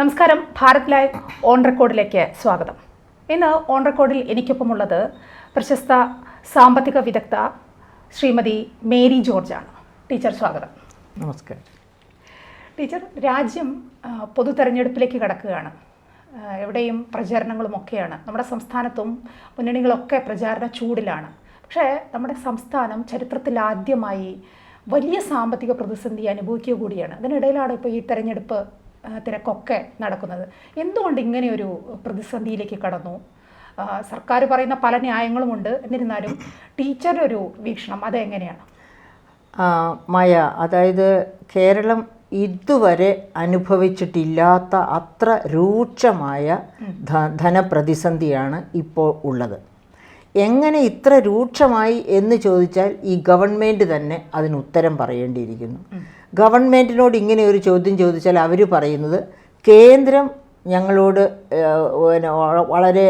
നമസ്കാരം. Bharat live on റെക്കോർഡിലേക്ക് സ്വാഗതം. ഇന്ന് ഓൺ റെക്കോർഡിൽ എനിക്കൊപ്പമുള്ളത് പ്രശസ്ത സാമ്പത്തിക വിദഗ്ധ ശ്രീമതി മേരി ജോർജാണ്. ടീച്ചർ സ്വാഗതം. നമസ്കാരം. ടീച്ചർ രാജ്യം പൊതു തെരഞ്ഞെടുപ്പിലേക്ക് കടക്കുകയാണ്. എവിടെയും പ്രചാരണങ്ങളുമൊക്കെയാണ് നമ്മുടെ സംസ്ഥാനത്തും മുന്നണികളൊക്കെ പ്രചാരണ ചൂടിലാണ്. പക്ഷേ നമ്മുടെ സംസ്ഥാനം ചരിത്രത്തിൽ ആദ്യമായി വലിയ സാമ്പത്തിക പ്രതിസന്ധി അനുഭവിക്കുക കൂടിയാണ്. അതിനിടയിലാണ് ഇപ്പോൾ ഈ തെരഞ്ഞെടുപ്പ് തിരക്കൊക്കെ നടക്കുന്നത്. എന്തുകൊണ്ട് ഇങ്ങനെയൊരു പ്രതിസന്ധിയിലേക്ക് കടന്നു? സർക്കാർ പറയുന്ന പല ന്യായങ്ങളുമുണ്ട്. എന്നിരുന്നാലും ടീച്ചറുടെ ഒരു വീക്ഷണം അതെങ്ങനെയാണ്? മയ അതായത് കേരളം ഇതുവരെ അനുഭവിച്ചിട്ടില്ലാത്ത അത്ര രൂക്ഷമായ ധനപ്രതിസന്ധിയാണ് ഇപ്പോൾ ഉള്ളത്. എങ്ങനെ ഇത്ര രൂക്ഷമായി എന്ന് ചോദിച്ചാൽ ഈ ഗവൺമെന്റ് തന്നെ അതിന് ഉത്തരം പറയേണ്ടിയിരിക്കുന്നു ഗവൺമെന്റിനോട് ഇങ്ങനെ ഒരു ചോദ്യം ചോദിച്ചാൽ അവർ പറയുന്നത് കേന്ദ്രം ഞങ്ങളോട് വളരെ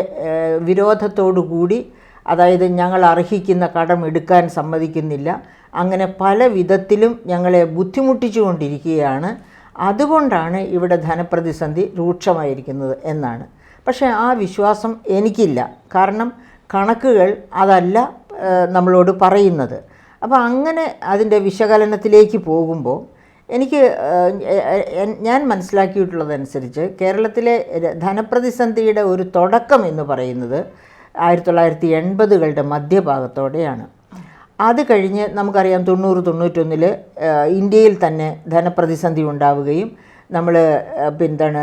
വിരോധത്തോടു കൂടി അതായത് ഞങ്ങൾ അർഹിക്കുന്ന കടം എടുക്കാൻ സമ്മതിക്കുന്നില്ല. അങ്ങനെ പല വിധത്തിലും ഞങ്ങളെ ബുദ്ധിമുട്ടിച്ചുകൊണ്ടിരിക്കുകയാണ്. അതുകൊണ്ടാണ് ഇവിടെ ധനപ്രതിസന്ധി രൂക്ഷമായിരിക്കുന്നത് എന്നാണ്. പക്ഷേ ആ വിശ്വാസം എനിക്കില്ല. കാരണം കണക്കുകൾ അതല്ല നമ്മളോട് പറയുന്നത്. അപ്പോൾ അങ്ങനെ അതിന്റെ വിശകലനത്തിലേക്ക് പോകുമ്പോൾ എനിക്ക് ഞാൻ മനസ്സിലാക്കിയിട്ടുള്ളതനുസരിച്ച് കേരളത്തിലെ ധനപ്രതിസന്ധിയുടെ ഒരു തുടക്കം എന്ന് പറയുന്നത് ആയിരത്തി തൊള്ളായിരത്തി എൺപതുകളുടെ മധ്യഭാഗത്തോടെയാണ്. അത് കഴിഞ്ഞ് നമുക്കറിയാം തൊണ്ണൂറ് തൊണ്ണൂറ്റൊന്നിൽ ഇന്ത്യയിൽ തന്നെ ധനപ്രതിസന്ധി ഉണ്ടാവുകയും നമ്മൾ പിന്താണ്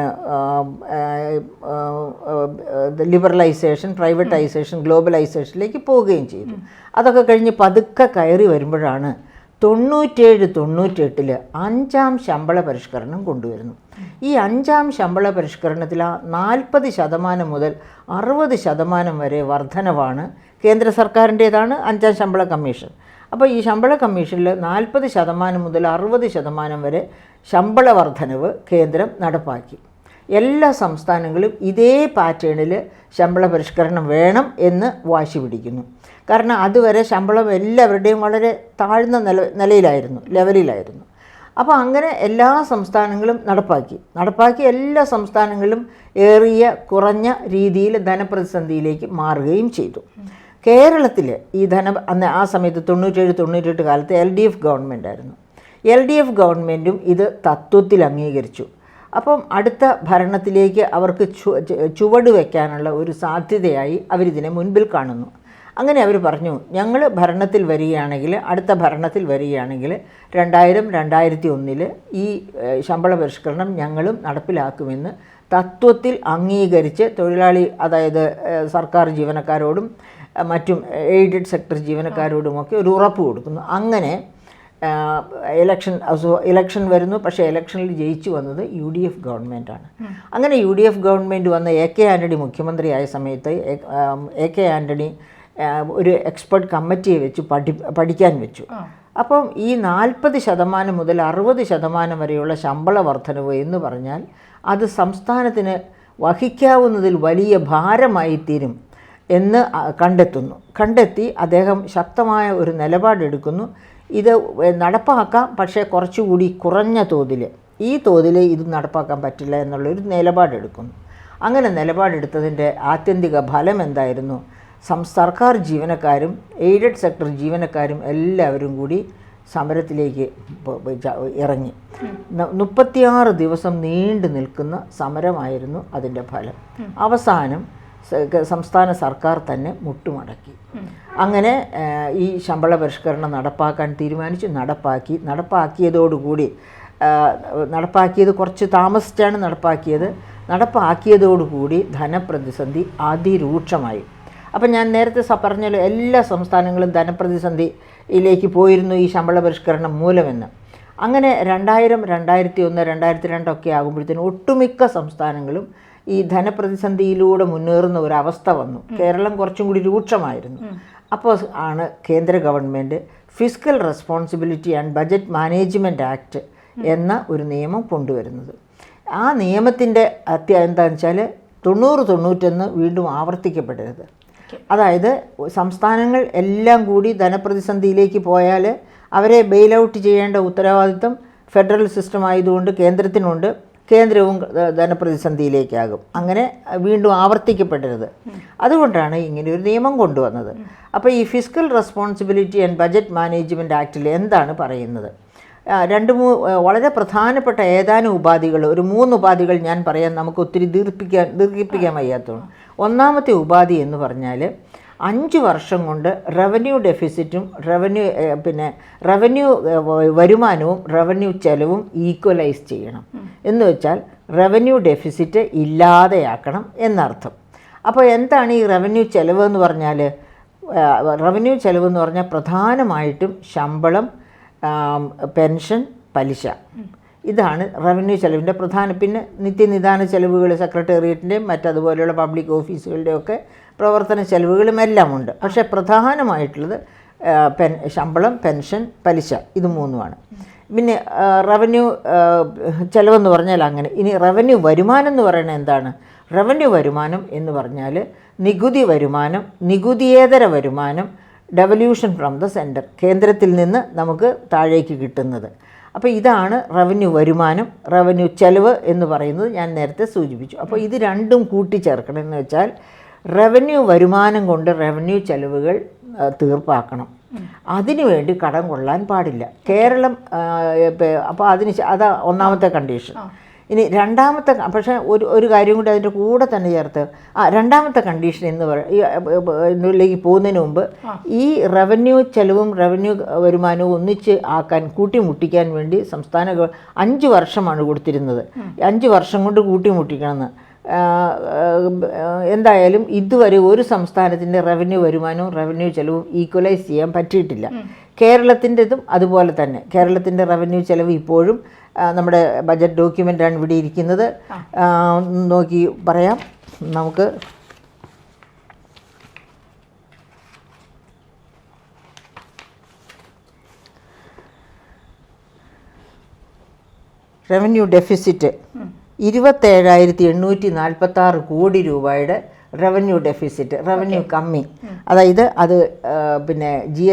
ലിബറലൈസേഷൻ പ്രൈവറ്റൈസേഷൻ ഗ്ലോബലൈസേഷനിലേക്ക് പോവുകയും ചെയ്തു. അതൊക്കെ കഴിഞ്ഞ് പതുക്കെ കയറി വരുമ്പോഴാണ് തൊണ്ണൂറ്റേഴ് തൊണ്ണൂറ്റെട്ടിൽ അഞ്ചാം ശമ്പള പരിഷ്കരണം കൊണ്ടുവരുന്നു. ഈ അഞ്ചാം ശമ്പള പരിഷ്കരണത്തിൽ ആ നാൽപ്പത് ശതമാനം മുതൽ അറുപത് ശതമാനം വരെ വർധനവാണ് കേന്ദ്ര സർക്കാരിന്റേതാണ് അഞ്ചാം ശമ്പള കമ്മീഷൻ. അപ്പോൾ ഈ ശമ്പള കമ്മീഷനിൽ നാൽപ്പത് ശതമാനം മുതൽ അറുപത് ശതമാനം വരെ ശമ്പള വർധനവ് കേന്ദ്രം നടപ്പാക്കി. എല്ലാ സംസ്ഥാനങ്ങളും ഇതേ പാറ്റേണിൽ ശമ്പള പരിഷ്കരണം വേണം എന്ന് വാശി പിടിക്കുന്നു. കാരണം അതുവരെ ശമ്പളം എല്ലാവരുടെയും വളരെ താഴ്ന്ന നില നിലയിലായിരുന്നു ലെവലിലായിരുന്നു. അപ്പോൾ അങ്ങനെ എല്ലാ സംസ്ഥാനങ്ങളും നടപ്പാക്കി. നടപ്പാക്കി എല്ലാ സംസ്ഥാനങ്ങളും ഏറിയ കുറഞ്ഞ രീതിയിൽ ധനപ്രതിസന്ധിയിലേക്ക് മാറുകയും ചെയ്തു. കേരളത്തിൽ ഈ ധന അന്ന് ആ സമയത്ത് തൊണ്ണൂറ്റേഴ് തൊണ്ണൂറ്റെട്ട് കാലത്ത് എൽ ഡി എഫ് ഗവൺമെന്റ് ആയിരുന്നു. എൽ ഡി എഫ് ഗവൺമെന്റും ഇത് തത്വത്തിൽ അംഗീകരിച്ചു. അപ്പം അടുത്ത ഭരണത്തിലേക്ക് അവർക്ക് ചുവട് വയ്ക്കാനുള്ള ഒരു സാധ്യതയായി അവരിതിനെ മുൻപിൽ കാണുന്നു. അങ്ങനെ അവർ പറഞ്ഞു ഞങ്ങൾ ഭരണത്തിൽ വരികയാണെങ്കിൽ അടുത്ത ഭരണത്തിൽ വരികയാണെങ്കിൽ രണ്ടായിരം രണ്ടായിരത്തി ഒന്നിൽ ഈ ശമ്പള പരിഷ്കരണം ഞങ്ങളും നടപ്പിലാക്കുമെന്ന് തത്വത്തിൽ അംഗീകരിച്ച് തൊഴിലാളി അതായത് സർക്കാർ ജീവനക്കാരോടും മറ്റും എയ്ഡഡ് സെക്ടർ ജീവനക്കാരോടുമൊക്കെ ഒരു ഉറപ്പ് കൊടുക്കുന്നു. അങ്ങനെ ഇലക്ഷൻ ഇലക്ഷൻ വരുന്നു. പക്ഷേ ഇലക്ഷനിൽ ജയിച്ചു വന്നത് യു ഡി എഫ് ഗവൺമെന്റാണ് അങ്ങനെ യു ഡി എഫ് ഗവൺമെന്റ് വന്ന എ കെ ആന്റണി മുഖ്യമന്ത്രിയായ സമയത്ത് എ- കെ ആന്റണി ഒരു എക്സ്പെർട്ട് കമ്മിറ്റിയെ വെച്ച് പഠി പഠിക്കാൻ വെച്ചു. അപ്പം ഈ നാൽപ്പത് ശതമാനം മുതൽ അറുപത് ശതമാനം വരെയുള്ള ശമ്പള വർധനവ് എന്ന് പറഞ്ഞാൽ അത് സംസ്ഥാനത്തിന് വഹിക്കാവുന്നതിൽ വലിയ ഭാരമായി തീരും എന്ന് കണ്ടെത്തുന്നു. കണ്ടെത്തി അദ്ദേഹം ശക്തമായ ഒരു നിലപാടെടുക്കുന്നു. ഇത് നടപ്പാക്കാം പക്ഷേ കുറച്ചുകൂടി കുറഞ്ഞ തോതിൽ ഈ തോതിൽ ഇത് നടപ്പാക്കാൻ പറ്റില്ല എന്നുള്ളൊരു നിലപാടെടുക്കുന്നു. അങ്ങനെ നിലപാടെടുത്തതിന്റെ ആത്യന്തിക ഫലം എന്തായിരുന്നു? സം സർക്കാർ ജീവനക്കാരും എയ്ഡഡ് സെക്ടർ ജീവനക്കാരും എല്ലാവരും കൂടി സമരത്തിലേക്ക് ഇറങ്ങി. മുപ്പത്തിയാറ് ദിവസം നീണ്ടു നിൽക്കുന്ന സമരമായിരുന്നു അതിന്റെ ഫലം. അവസാനം സംസ്ഥാന സർക്കാർ തന്നെ മുട്ടുമടക്കി. അങ്ങനെ ഈ ശമ്പള പരിഷ്കരണം നടപ്പാക്കാൻ തീരുമാനിച്ചു. നടപ്പാക്കി. നടപ്പാക്കിയതോടുകൂടി നടപ്പാക്കിയത് കുറച്ച് താമസിച്ചാണ് നടപ്പാക്കിയത്. നടപ്പാക്കിയതോടുകൂടി ധനപ്രതിസന്ധി അതിരൂക്ഷമായി. അപ്പം ഞാൻ നേരത്തെ സ- പറഞ്ഞല്ലോ എല്ലാ സംസ്ഥാനങ്ങളും ധനപ്രതിസന്ധിയിലേക്ക് പോയിരുന്നു ഈ ശമ്പള പരിഷ്കരണം മൂലമെന്ന്. അങ്ങനെ രണ്ടായിരം രണ്ടായിരത്തി ഒന്ന് രണ്ടായിരത്തി രണ്ടൊക്കെ ആകുമ്പോഴത്തേനും ഒട്ടുമിക്ക സംസ്ഥാനങ്ങളും ഈ ധനപ്രതിസന്ധിയിലൂടെ മുന്നേറുന്ന ഒരവസ്ഥ വന്നു. കേരളം കുറച്ചും കൂടി രൂക്ഷമായിരുന്നു. അപ്പോൾ ആണ് കേന്ദ്ര government fiscal responsibility and budget management act എന്ന ഒരു നിയമം കൊണ്ടുവരുന്നത്. ആ നിയമത്തിന്റെ അത്യ എന്താണെന്ന് വെച്ചാൽ തൊണ്ണൂറ് തൊണ്ണൂറ്റൊന്ന് വീണ്ടും ആവർത്തിക്കപ്പെടരുത്. അതായത് സംസ്ഥാനങ്ങൾ എല്ലാം കൂടി ധനപ്രതിസന്ധിയിലേക്ക് പോയാൽ അവരെ ബെയിൽ ഔട്ട് ചെയ്യേണ്ട ഉത്തരവാദിത്വം ഫെഡറൽ സിസ്റ്റം ആയതുകൊണ്ട് കേന്ദ്രത്തിനുണ്ട്. കേന്ദ്രവും ധനപ്രതിസന്ധിയിലേക്കാകും. അങ്ങനെ വീണ്ടും ആവർത്തിക്കപ്പെടരുത്. അതുകൊണ്ടാണ് ഇങ്ങനെ ഒരു നിയമം കൊണ്ടുവന്നത്. അപ്പോൾ ഈ fiscal responsibility and budget management ആക്റ്റിൽ എന്താണ് പറയുന്നത്? രണ്ട് മൂ വളരെ പ്രധാനപ്പെട്ട ഏതാനും ഉപാധികൾ ഒരു മൂന്ന് ഉപാധികൾ ഞാൻ പറയാൻ നമുക്ക് ഒത്തിരി ദീർഘിപ്പിക്കാൻ ദീർഘിപ്പിക്കാൻ വയ്യാത്തതാണ് ഒന്നാമത്തെ ഉപാധി എന്ന് പറഞ്ഞാൽ അഞ്ച് വർഷം കൊണ്ട് റവന്യൂ ഡെഫിസിറ്റും റവന്യൂ പിന്നെ റവന്യൂ വരുമാനവും റവന്യൂ ചെലവും ഈക്വലൈസ് ചെയ്യണം. എന്ന് വെച്ചാൽ റവന്യൂ ഡെഫിസിറ്റ് ഇല്ലാതെയാക്കണം എന്നർത്ഥം. അപ്പോൾ എന്താണ് ഈ റവന്യൂ ചെലവ് എന്ന് പറഞ്ഞാൽ റവന്യൂ ചെലവ് എന്ന് പറഞ്ഞാൽ പ്രധാനമായിട്ടും ശമ്പളം പെൻഷൻ പലിശ. ഇതാണ് റവന്യൂ ചെലവിന്റെ പ്രധാന പിന്നെ നിത്യനിദാന ചെലവുകൾ സെക്രട്ടേറിയറ്റിന്റെയും മറ്റതുപോലെയുള്ള പബ്ലിക് ഓഫീസുകളുടെയൊക്കെ പ്രവർത്തന ചെലവുകളും എല്ലാം ഉണ്ട് പക്ഷേ പ്രധാനമായിട്ടുള്ളത് പെൻ ശമ്പളം പെൻഷൻ പലിശ ഇത് മൂന്നുമാണ്. പിന്നെ റവന്യൂ ചെലവെന്ന് പറഞ്ഞാൽ അങ്ങനെ. ഇനി റവന്യൂ വരുമാനം എന്ന് പറയുന്നത് എന്താണ്? റവന്യൂ വരുമാനം എന്ന് പറഞ്ഞാൽ നികുതി വരുമാനം നികുതിയേതര വരുമാനം ഡെവല്യൂഷൻ ഫ്രം ദ സെന്റർ കേന്ദ്രത്തിൽ നിന്ന് നമുക്ക് താഴേക്ക് കിട്ടുന്നത്. അപ്പോൾ ഇതാണ് റവന്യൂ വരുമാനം റവന്യൂ ചെലവ് എന്ന് പറയുന്നത് ഞാൻ നേരത്തെ സൂചിപ്പിച്ചു. അപ്പോൾ ഇത് രണ്ടും കൂട്ടിച്ചേർക്കണം എന്ന് വെച്ചാൽ റവന്യൂ വരുമാനം കൊണ്ട് റവന്യൂ ചെലവുകൾ തീർപ്പാക്കണം. അതിനുവേണ്ടി കടം കൊള്ളാൻ പാടില്ല. കേരളം അപ്പോൾ അതിന് അതാ ഒന്നാമത്തെ കണ്ടീഷൻ ഇനി രണ്ടാമത്തെ പക്ഷേ ഒരു ഒരു കാര്യം കൂടി അതിന്റെ കൂടെ തന്നെ ചേർത്ത്. ആ രണ്ടാമത്തെ കണ്ടീഷൻ എന്ന് പറയുന്നതിലേക്ക് പോകുന്നതിന് മുമ്പ് ഈ റവന്യൂ ചെലവും റവന്യൂ വരുമാനവും ഒന്നിച്ച് ആക്കാൻ കൂട്ടിമുട്ടിക്കാൻ വേണ്ടി സംസ്ഥാന അഞ്ച് വർഷമാണ് കൊടുത്തിരുന്നത്. അഞ്ച് വർഷം കൊണ്ട് കൂട്ടിമുട്ടിക്കണമെന്ന്. എന്തായാലും ഇതുവരെ ഒരു സംസ്ഥാനത്തിന്റെ റവന്യൂ വരുമാനവും റവന്യൂ ചെലവും ഈക്വലൈസ് ചെയ്യാൻ പറ്റിയിട്ടില്ല. കേരളത്തിന്റെതും അതുപോലെ തന്നെ. കേരളത്തിന്റെ റവന്യൂ ചെലവ് ഇപ്പോഴും നമ്മുടെ ബജറ്റ് ഡോക്യുമെന്റാണ് ഇവിടെ ഇരിക്കുന്നത്. നോക്കി പറയാം. നമുക്ക് റവന്യൂ ഡെഫിസിറ്റ് ഇരുപത്തേഴായിരത്തി എണ്ണൂറ്റി നാൽപ്പത്തി ആറ് കോടി രൂപയുടെ റവന്യൂ ഡെഫിസിറ്റ് റവന്യൂ കമ്മി. അതായത് അത് പിന്നെ ജി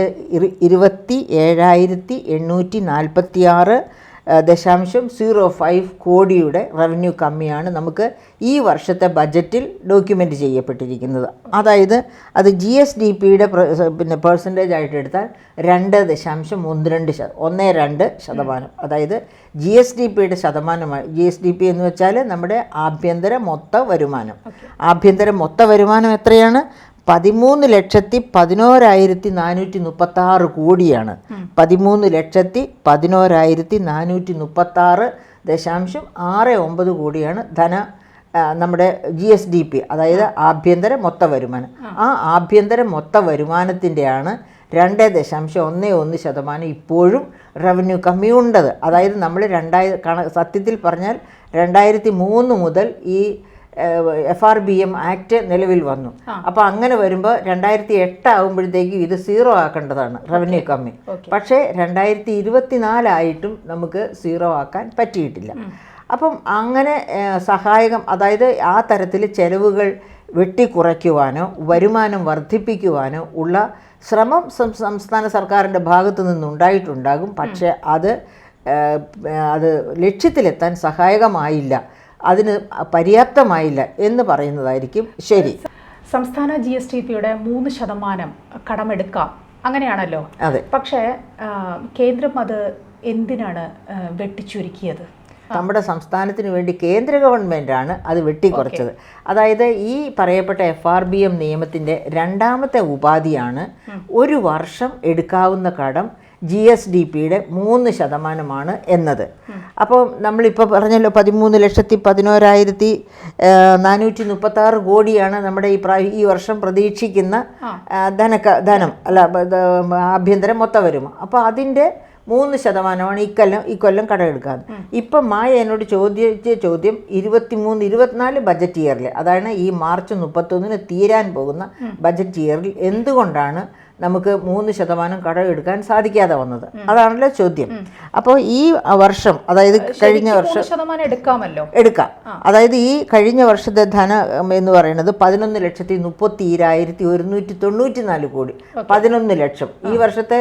ഇരുപത്തി ഏഴായിരത്തി എണ്ണൂറ്റി നാൽപ്പത്തി ആറ് ദശാംശം സീറോ ഫൈവ് കോടിയുടെ റവന്യൂ കമ്മിയാണ് നമുക്ക് ഈ വർഷത്തെ ബജറ്റിൽ ഡോക്യുമെന്റ് ചെയ്യപ്പെട്ടിരിക്കുന്നത്. അതായത് അത് ജി എസ് ഡി പിയുടെ പിന്നെ പേഴ്സന്റേജ് ആയിട്ട് എടുത്താൽ രണ്ട് ദശാംശം ഒന്ന് രണ്ട് ശത ഒന്ന് രണ്ട് ശതമാനം. അതായത് ജി എസ് ഡി പിയുടെ ശതമാനമാണ് ജി എസ് ഡി പി എന്ന് വെച്ചാൽ നമ്മുടെ ആഭ്യന്തര മൊത്ത വരുമാനം. ആഭ്യന്തര മൊത്ത വരുമാനം എത്രയാണ്? പതിമൂന്ന് ലക്ഷത്തി പതിനോരായിരത്തി നാനൂറ്റി മുപ്പത്തി ആറ് കോടിയാണ് പതിമൂന്ന് ലക്ഷത്തി പതിനോരായിരത്തി നാനൂറ്റി മുപ്പത്തി ആറ് ദശാംശം ആറ് ഒമ്പത് കോടിയാണ് ധന നമ്മുടെ ജി എസ് ഡി പി അതായത് ആഭ്യന്തര മൊത്ത വരുമാനം. ആ. ആഭ്യന്തര മൊത്ത വരുമാനത്തിന്റെയാണ് രണ്ട് ദശാംശം ഒന്ന് ഒന്ന് ശതമാനം ഇപ്പോഴും റവന്യൂ കമ്മിയുണ്ടത് അതായത് നമ്മൾ രണ്ടായിരം കണ സത്യത്തിൽ പറഞ്ഞാൽ രണ്ടായിരത്തി മൂന്ന് മുതൽ ഈ F R B M act നിലവിൽ വന്നു. അപ്പോൾ അങ്ങനെ വരുമ്പോൾ രണ്ടായിരത്തി എട്ട് ആകുമ്പോഴത്തേക്കും ഇത് സീറോ ആക്കേണ്ടതാണ് റവന്യൂ കമ്മി. പക്ഷേ രണ്ടായിരത്തി ഇരുപത്തിനാലായിട്ടും നമുക്ക് സീറോ ആക്കാൻ പറ്റിയിട്ടില്ല. അപ്പം അങ്ങനെ സഹായകം അതായത് ആ തരത്തിൽ ചെലവുകൾ വെട്ടിക്കുറയ്ക്കുവാനോ വരുമാനം വർദ്ധിപ്പിക്കുവാനോ ഉള്ള ശ്രമം സംസ്ഥാന സർക്കാരിന്റെ ഭാഗത്തു നിന്നുണ്ടായിട്ടുണ്ടാകും. പക്ഷേ അത് അത് ലക്ഷ്യത്തിലെത്താൻ സഹായകമായില്ല. അതിന് പര്യാപ്തമായില്ല എന്ന് പറയുന്നതായിരിക്കും ശരി. സംസ്ഥാന ജി എസ് ടി പിയുടെ മൂന്ന് ശതമാനം കടമെടുക്കാം. അങ്ങനെയാണല്ലോ. അതെ. പക്ഷേ കേന്ദ്രം അത് എന്തിനാണ് വെട്ടിച്ചുരുക്കിയത്? നമ്മുടെ സംസ്ഥാനത്തിന് വേണ്ടി കേന്ദ്ര ഗവൺമെന്റാണ് അത് വെട്ടിക്കുറച്ചത്. അതായത് ഈ പറയപ്പെട്ട എഫ് ആർ ബി എം നിയമത്തിന്റെ രണ്ടാമത്തെ ഉപാധിയാണ് ഒരു വർഷം എടുക്കാവുന്ന കടം ജി എസ് ഡി പിയുടെ മൂന്ന് ശതമാനമാണ് എന്നത്. അപ്പോൾ നമ്മളിപ്പോൾ പറഞ്ഞല്ലോ പതിമൂന്ന് ലക്ഷത്തി പതിനോരായിരത്തി നാനൂറ്റി മുപ്പത്തി ആറ് കോടിയാണ് നമ്മുടെ ഈ പ്രാ ഈ വർഷം പ്രതീക്ഷിക്കുന്ന ധന ധനക്ക ധനം അല്ല ആഭ്യന്തര മൊത്ത വരുമ അപ്പോൾ അതിന്റെ മൂന്ന് ശതമാനമാണ് ഇക്കൊല്ലം ഇക്കൊല്ലം കടമെടുക്കാതെ ഇപ്പം മായ എന്നോട് ചോദിച്ച ചോദ്യം ഇരുപത്തിമൂന്ന് ഇരുപത്തിനാല് ബജറ്റ് ഇയറിൽ അതാണ് ഈ മാർച്ച് മുപ്പത്തൊന്നിന് തീരാൻ പോകുന്ന ബജറ്റ് ഇയറിൽ എന്തുകൊണ്ടാണ് നമുക്ക് മൂന്ന് ശതമാനം കടമെടുക്കാൻ സാധിക്കാതെ വന്നത്. അതാണല്ലോ ചോദ്യം. അപ്പോൾ ഈ വർഷം അതായത് കഴിഞ്ഞ വർഷം ശതമാനം എടുക്കാമല്ലോ? എടുക്കാം. അതായത് ഈ കഴിഞ്ഞ വർഷത്തെ ധനം എന്ന് പറയുന്നത് പതിനൊന്ന് ലക്ഷത്തി മുപ്പത്തി ഈരായിരത്തി ഒരുന്നൂറ്റി തൊണ്ണൂറ്റി നാല് കോടി പതിനൊന്ന് ലക്ഷം. ഈ വർഷത്തെ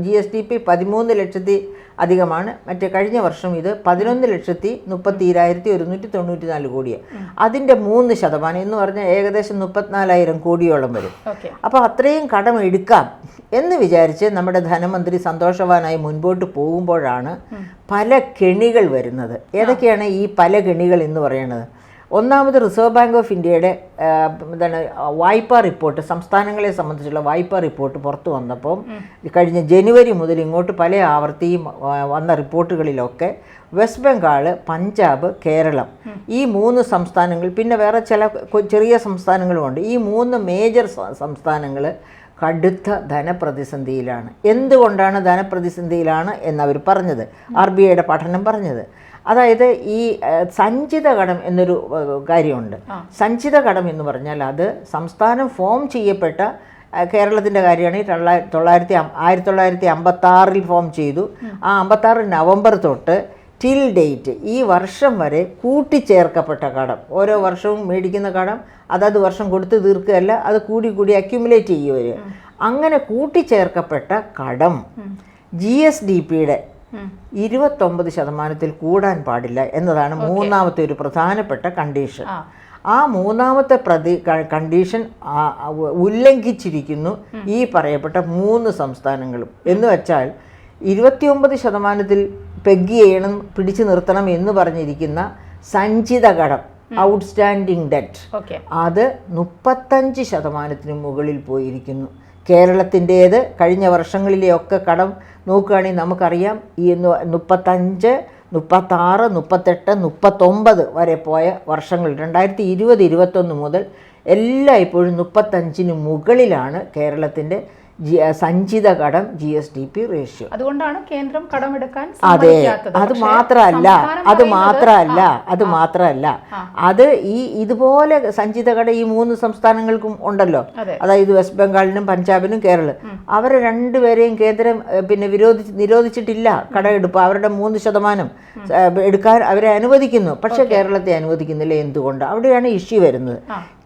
ജി എസ് ടി പി പതിമൂന്ന് ലക്ഷത്തി അധികമാണ്. മറ്റേ കഴിഞ്ഞ വർഷം ഇത് പതിനൊന്ന് ലക്ഷത്തി മുപ്പത്തി മുപ്പത്തിരായിരത്തി ഒരുന്നൂറ്റി തൊണ്ണൂറ്റി നാല് കോടിയാണ് അതിന്റെ മൂന്ന് ശതമാനം എന്ന് പറഞ്ഞാൽ ഏകദേശം മുപ്പത്തിനാലായിരം കോടിയോളം വരും. അപ്പോൾ അത്രയും കടം എടുക്കാം എന്ന് വിചാരിച്ച് നമ്മുടെ ധനമന്ത്രി സന്തോഷവാനായി മുൻപോട്ട് പോകുമ്പോഴാണ് പല കെണികൾ വരുന്നത്. ഏതൊക്കെയാണ് ഈ പല കെണികൾ എന്ന് പറയുന്നത് ഒന്നാമത് റിസർവ് ബാങ്ക് ഓഫ് ഇന്ത്യയുടെ എന്താണ് വായ്പാ റിപ്പോർട്ട് സംസ്ഥാനങ്ങളെ സംബന്ധിച്ചുള്ള വായ്പാ റിപ്പോർട്ട് പുറത്തു വന്നപ്പോൾ കഴിഞ്ഞ ജനുവരി മുതൽ ഇങ്ങോട്ട് പല ആവർത്തിയും വന്ന റിപ്പോർട്ടുകളിലൊക്കെ വെസ്റ്റ് ബംഗാൾ പഞ്ചാബ് കേരളം ഈ മൂന്ന് സംസ്ഥാനങ്ങൾ പിന്നെ വേറെ ചില ചെറിയ സംസ്ഥാനങ്ങളുമുണ്ട്. ഈ മൂന്ന് മേജർ സംസ്ഥാനങ്ങൾ കടുത്ത ധനപ്രതിസന്ധിയിലാണ്. എന്തുകൊണ്ടാണ് ധനപ്രതിസന്ധിയിലാണ് എന്നവർ പറഞ്ഞത്? ആർ ബി ഐയുടെ പഠനം പറഞ്ഞത്. അതായത് ഈ സഞ്ചിത കടം എന്നൊരു കാര്യമുണ്ട്. സഞ്ചിത കടം എന്ന് പറഞ്ഞാൽ അത് സംസ്ഥാനം ഫോം ചെയ്യപ്പെട്ട കേരളത്തിന്റെ കാര്യമാണ്. തൊള്ളായിരത്തി തൊള്ളായിരത്തി ആയിരത്തി തൊള്ളായിരത്തി അമ്പത്തി ആറിൽ ഫോം ചെയ്തു. ആ അമ്പത്താറ് നവംബർ തൊട്ട് ടിൽ ഡേറ്റ് ഈ വർഷം വരെ കൂട്ടിച്ചേർക്കപ്പെട്ട കടം. ഓരോ വർഷവും മേടിക്കുന്ന കടം അതത് വർഷം കൊടുത്ത് തീർക്കുകയല്ല അത് കൂടി കൂടി അക്യുമുലേറ്റ് ചെയ്യുക അങ്ങനെ കൂട്ടിച്ചേർക്കപ്പെട്ട കടം ജി എസ് ഡി പിയുടെ ഇരുപത്തൊമ്പത് ശതമാനത്തിൽ കൂടാൻ പാടില്ല എന്നതാണ് മൂന്നാമത്തെ ഒരു പ്രധാനപ്പെട്ട കണ്ടീഷൻ ആ. മൂന്നാമത്തെ പ്രതി കണ്ടീഷൻ ഉല്ലംഘിച്ചിരിക്കുന്നു ഈ പറയപ്പെട്ട മൂന്ന് സംസ്ഥാനങ്ങളും. എന്ന് വെച്ചാൽ ഇരുപത്തിയൊമ്പത് ശതമാനത്തിൽ പെഗ് ചെയ്യണം പിടിച്ചു നിർത്തണം എന്ന് പറഞ്ഞിരിക്കുന്ന സഞ്ചിത കടം ഔട്ട്സ്റ്റാൻഡിങ് ഡെറ്റ് അത് മുപ്പത്തഞ്ച് ശതമാനത്തിന് മുകളിൽ പോയിരിക്കുന്നു. കേരളത്തിന്റേത്. കഴിഞ്ഞ വർഷങ്ങളിലെയൊക്കെ കടം നോക്കുകയാണെങ്കിൽ നമുക്കറിയാം ഈ മുപ്പത്തഞ്ച് മുപ്പത്താറ് മുപ്പത്തെട്ട് മുപ്പത്തൊമ്പത് വരെ പോയ വർഷങ്ങൾ. രണ്ടായിരത്തി ഇരുപത് ഇരുപത്തൊന്ന് മുതൽ എല്ലാം ഇപ്പോഴും മുപ്പത്തഞ്ചിന് മുകളിലാണ് കേരളത്തിന്റെ സഞ്ചിത കടം G S D P ratio അതുകൊണ്ടാണ് കേന്ദ്രം കടമെടുക്കാൻ അതെ. അത് മാത്രല്ല മാത്രമല്ല അത് മാത്രല്ല മാത്രമല്ല അത് മാത്രമല്ല അത് ഈ ഇതുപോലെ സഞ്ചിത കട ഈ മൂന്ന് സംസ്ഥാനങ്ങൾക്കും ഉണ്ടല്ലോ. അതായത് വെസ്റ്റ് ബംഗാളിനും പഞ്ചാബിനും കേരളം. അവരെ രണ്ടുപേരെയും കേന്ദ്രം പിന്നെ വിരോധിച്ച് നിരോധിച്ചിട്ടില്ല കടമെടുപ്പ്. അവരുടെ മൂന്ന് ശതമാനം എടുക്കാൻ അവരെ അനുവദിക്കുന്നു. പക്ഷെ കേരളത്തെ അനുവദിക്കുന്നില്ല എന്തുകൊണ്ട്. അവിടെയാണ് ഇഷ്യൂ വരുന്നത്.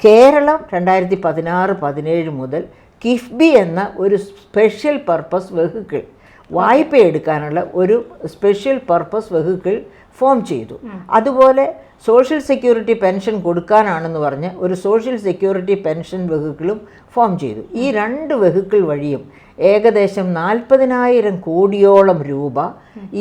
കേരളം രണ്ടായിരത്തി പതിനാറ് പതിനേഴ് മുതൽ കിഫ്ബി എന്ന ഒരു സ്പെഷ്യൽ പർപ്പസ് വെഹിക്കിൾ വായ്പ എടുക്കാനുള്ള ഒരു സ്പെഷ്യൽ പർപ്പസ് വെഹിക്കിൾ ഫോം ചെയ്തു. അതുപോലെ സോഷ്യൽ സെക്യൂരിറ്റി പെൻഷൻ കൊടുക്കാനാണെന്ന് പറഞ്ഞ് ഒരു സോഷ്യൽ സെക്യൂരിറ്റി പെൻഷൻ വെഹിക്കിളും ഫോം ചെയ്തു. ഈ രണ്ട് വെഹിക്കിൾ വഴിയും ഏകദേശം നാൽപ്പതിനായിരം കോടിയോളം രൂപ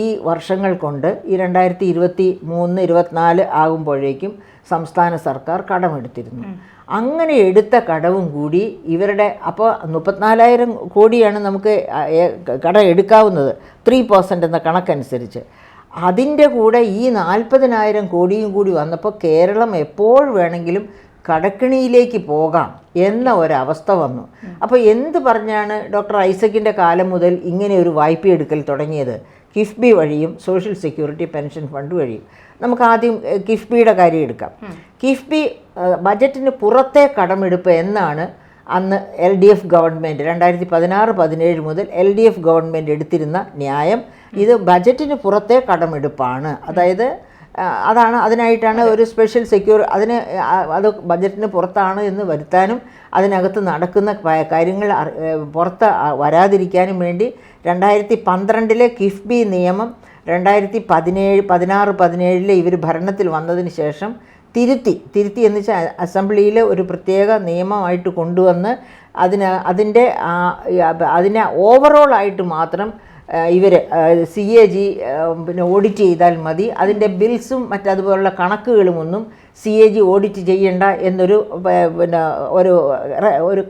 ഈ വർഷങ്ങൾ കൊണ്ട് ഈ രണ്ടായിരത്തി ഇരുപത്തി മൂന്ന് ഇരുപത്തിനാല് ആകുമ്പോഴേക്കും സംസ്ഥാന സർക്കാർ കടമെടുത്തിരുന്നു. അങ്ങനെ എടുത്ത കടവും കൂടി ഇവരുടെ അപ്പോൾ മുപ്പത്തിനാലായിരം കോടിയാണ് നമുക്ക് കട എടുക്കാവുന്നത് ത്രീ പെർസെന്റ് എന്ന കണക്കനുസരിച്ച്. അതിന്റെ കൂടെ ഈ നാൽപ്പതിനായിരം കോടിയും കൂടി വന്നപ്പോൾ കേരളം എപ്പോൾ വേണമെങ്കിലും കടക്കിണിയിലേക്ക് പോകാം എന്ന ഒരവസ്ഥ വന്നു. അപ്പോൾ എന്ത് പറഞ്ഞാണ് ഡോക്ടർ ഐസക്കിന്റെ കാലം മുതൽ ഇങ്ങനെ ഒരു വായ്പ എടുക്കൽ തുടങ്ങിയത്? കിഫ്ബി വഴിയും സോഷ്യൽ സെക്യൂരിറ്റി പെൻഷൻ ഫണ്ട് വഴിയും. നമുക്ക് ആദ്യം കിഫ്ബിയുടെ കാര്യം എടുക്കാം. കിഫ്ബി ബജറ്റിന് പുറത്തെ കടമെടുപ്പ് എന്നാണ് അന്ന് എൽ ഡി എഫ് ഗവൺമെന്റ് രണ്ടായിരത്തി പതിനാറ് പതിനേഴ് മുതൽ എൽ ഡി എഫ് ഗവൺമെന്റ് എടുത്തിരുന്ന ന്യായം. ഇത് ബജറ്റിന് പുറത്തെ കടമെടുപ്പാണ്. അതായത് അതാണ് അതിനായിട്ടാണ് ഒരു സ്പെഷ്യൽ സെക്യൂർ അതിന് അത് ബജറ്റിന് പുറത്താണ് എന്ന് വരുത്താനും അതിനകത്ത് നടക്കുന്ന കാര്യങ്ങൾ പുറത്ത് വരാതിരിക്കാനും വേണ്ടി രണ്ടായിരത്തി പന്ത്രണ്ടിലെ കിഫ്ബി നിയമം രണ്ടായിരത്തി പതിനേഴ് പതിനാറ് പതിനേഴിലെ ഇവർ ഭരണത്തിൽ വന്നതിന് ശേഷം തിരുത്തി തിരുത്തി എന്ന് വെച്ചാൽ അസംബ്ലിയിൽ ഒരു പ്രത്യേക നിയമമായിട്ട് കൊണ്ടുവന്ന് അതിന് അതിന്റെ അതിനെ ഓവറോൾ ആയിട്ട് മാത്രം ഇവർ സി എ ജി പിന്നെ ഓഡിറ്റ് ചെയ്താൽ മതി. അതിന്റെ ബിൽസും മറ്റതുപോലുള്ള കണക്കുകളുമൊന്നും സി എ ജി ഓഡിറ്റ് ചെയ്യേണ്ട എന്നൊരു പിന്നെ ഒരു ഒരു